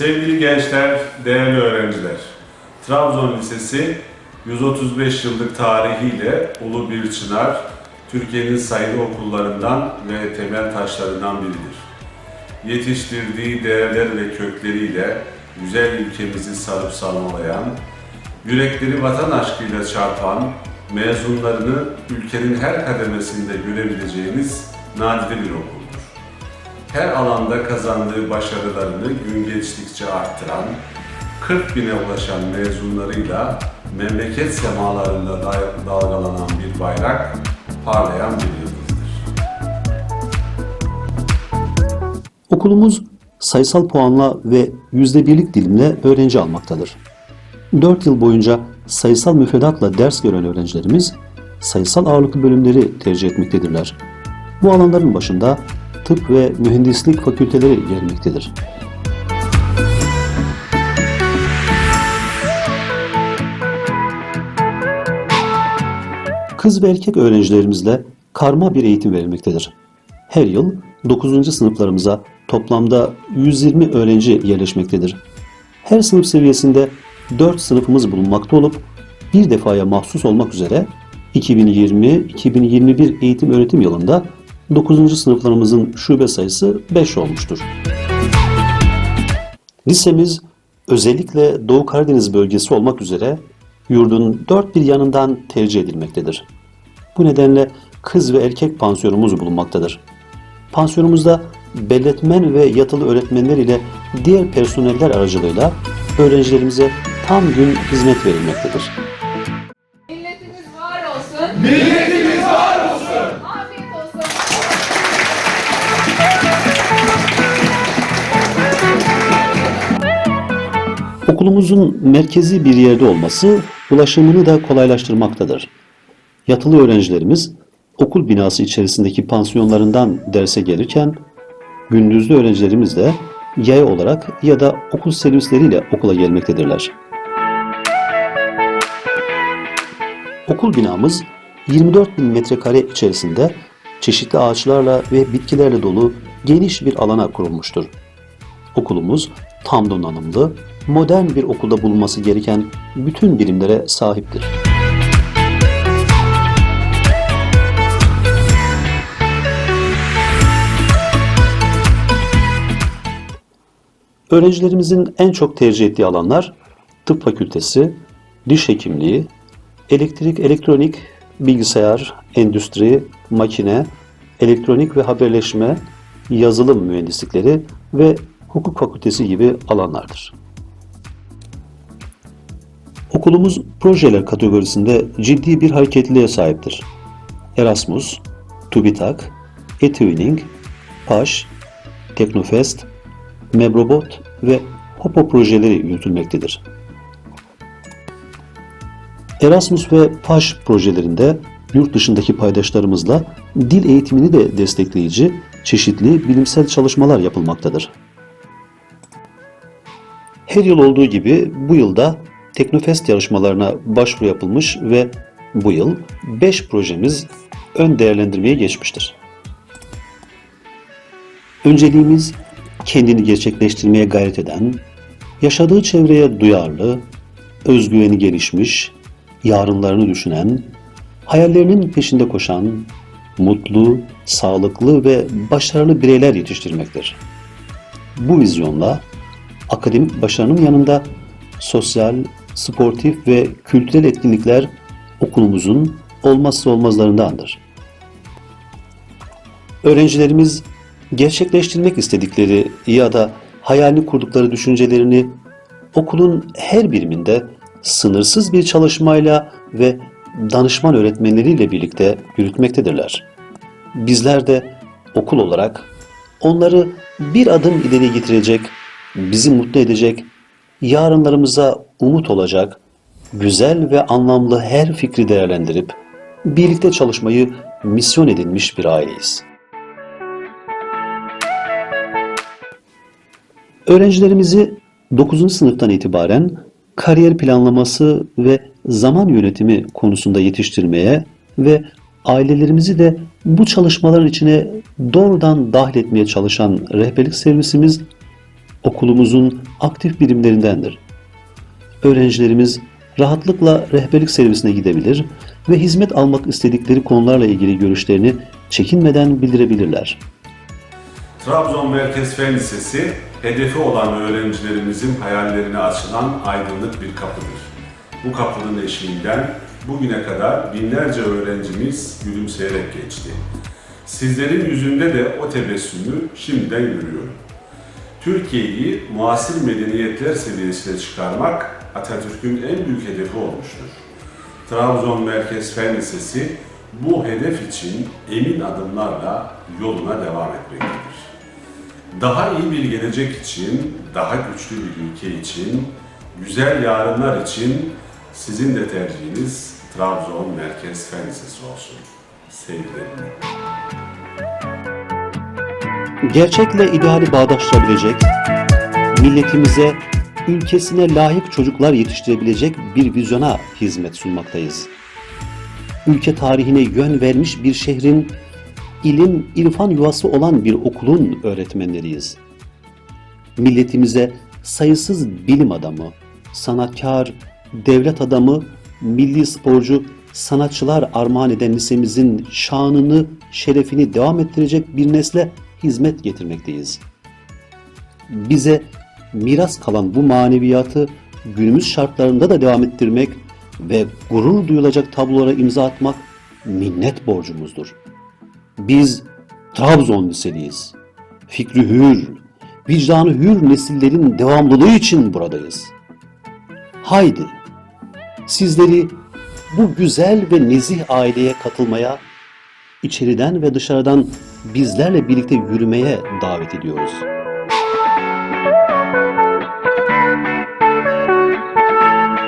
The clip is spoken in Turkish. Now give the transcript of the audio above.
Sevgili gençler, değerli öğrenciler. Trabzon Lisesi 135 yıllık tarihiyle Ulu Bir Çınar, Türkiye'nin sayılı okullarından ve temel taşlarından biridir. Yetiştirdiği değerler ve kökleriyle güzel ülkemizi sarıp sarmalayan, yürekleri vatan aşkıyla çarpan, mezunlarını ülkenin her kademesinde görebileceğimiz nadide bir okuldur her alanda kazandığı başarılarını gün geçtikçe arttıran, 40 bine ulaşan mezunlarıyla memleket semalarında da- dalgalanan bir bayrak, parlayan bir yıldızdır. Okulumuz sayısal puanla ve yüzde birlik dilimle öğrenci almaktadır. 4 yıl boyunca sayısal müfredatla ders gören öğrencilerimiz sayısal ağırlıklı bölümleri tercih etmektedirler. Bu alanların başında tıp ve mühendislik fakülteleri gelmektedir. Kız ve erkek öğrencilerimizle karma bir eğitim verilmektedir. Her yıl 9. sınıflarımıza toplamda 120 öğrenci yerleşmektedir. Her sınıf seviyesinde 4 sınıfımız bulunmakta olup bir defaya mahsus olmak üzere 2020-2021 eğitim öğretim yılında 9. sınıflarımızın şube sayısı 5 olmuştur. Lisemiz özellikle Doğu Karadeniz bölgesi olmak üzere yurdun dört bir yanından tercih edilmektedir. Bu nedenle kız ve erkek pansiyonumuz bulunmaktadır. Pansiyonumuzda belletmen ve yatılı öğretmenler ile diğer personeller aracılığıyla öğrencilerimize tam gün hizmet verilmektedir. Milletimiz var olsun. Milletimiz Okulumuzun merkezi bir yerde olması ulaşımını da kolaylaştırmaktadır. Yatılı öğrencilerimiz okul binası içerisindeki pansiyonlarından derse gelirken gündüzlü öğrencilerimiz de yaya olarak ya da okul servisleriyle okula gelmektedirler. Okul binamız 24 bin metrekare içerisinde çeşitli ağaçlarla ve bitkilerle dolu geniş bir alana kurulmuştur. Okulumuz tam donanımlı, modern bir okulda bulunması gereken bütün birimlere sahiptir. Öğrencilerimizin en çok tercih ettiği alanlar tıp fakültesi, diş hekimliği, elektrik, elektronik, bilgisayar, endüstri, makine, elektronik ve haberleşme, yazılım mühendislikleri ve hukuk fakültesi gibi alanlardır. Okulumuz projeler kategorisinde ciddi bir hareketliliğe sahiptir. Erasmus, TÜBİTAK, eTwinning, PAŞ, Teknofest, Mebrobot ve HOPO projeleri yürütülmektedir. Erasmus ve PAŞ projelerinde yurt dışındaki paydaşlarımızla dil eğitimini de destekleyici çeşitli bilimsel çalışmalar yapılmaktadır. Her yıl olduğu gibi bu yılda Teknofest yarışmalarına başvuru yapılmış ve bu yıl 5 projemiz ön değerlendirmeye geçmiştir. Önceliğimiz kendini gerçekleştirmeye gayret eden, yaşadığı çevreye duyarlı, özgüveni gelişmiş, yarınlarını düşünen, hayallerinin peşinde koşan, mutlu, sağlıklı ve başarılı bireyler yetiştirmektir. Bu vizyonla akademik başarının yanında sosyal, sportif ve kültürel etkinlikler okulumuzun olmazsa olmazlarındandır. Öğrencilerimiz gerçekleştirmek istedikleri ya da hayalini kurdukları düşüncelerini okulun her biriminde sınırsız bir çalışmayla ve danışman öğretmenleriyle birlikte yürütmektedirler. Bizler de okul olarak onları bir adım ileri getirecek, bizi mutlu edecek, yarınlarımıza umut olacak, güzel ve anlamlı her fikri değerlendirip birlikte çalışmayı misyon edinmiş bir aileyiz. Öğrencilerimizi 9. sınıftan itibaren kariyer planlaması ve zaman yönetimi konusunda yetiştirmeye ve ailelerimizi de bu çalışmaların içine doğrudan dahil etmeye çalışan rehberlik servisimiz okulumuzun aktif birimlerindendir. Öğrencilerimiz rahatlıkla rehberlik servisine gidebilir ve hizmet almak istedikleri konularla ilgili görüşlerini çekinmeden bildirebilirler. Trabzon Merkez Fen Lisesi, hedefi olan öğrencilerimizin hayallerine açılan aydınlık bir kapıdır. Bu kapının eşiğinden bugüne kadar binlerce öğrencimiz gülümseyerek geçti. Sizlerin yüzünde de o tebessümü şimdiden görüyorum. Türkiye'yi muasır medeniyetler seviyesine çıkarmak Atatürk'ün en büyük hedefi olmuştur. Trabzon Merkez Fen Lisesi bu hedef için emin adımlarla yoluna devam etmektedir. Daha iyi bir gelecek için, daha güçlü bir ülke için, güzel yarınlar için sizin de tercihiniz Trabzon Merkez Fen Lisesi olsun. Sevgilerimle. Gerçekle ideali bağdaştırabilecek, milletimize, ülkesine layık çocuklar yetiştirebilecek bir vizyona hizmet sunmaktayız. Ülke tarihine yön vermiş bir şehrin, ilim, irfan yuvası olan bir okulun öğretmenleriyiz. Milletimize sayısız bilim adamı, sanatkar, devlet adamı, milli sporcu, sanatçılar armağan eden lisemizin şanını, şerefini devam ettirecek bir nesle hizmet getirmekteyiz. Bize miras kalan bu maneviyatı günümüz şartlarında da devam ettirmek ve gurur duyulacak tablolara imza atmak minnet borcumuzdur. Biz Trabzon liseliyiz. Fikri hür, vicdanı hür nesillerin devamlılığı için buradayız. Haydi sizleri bu güzel ve nezih aileye katılmaya, içeriden ve dışarıdan bizlerle birlikte yürümeye davet ediyoruz.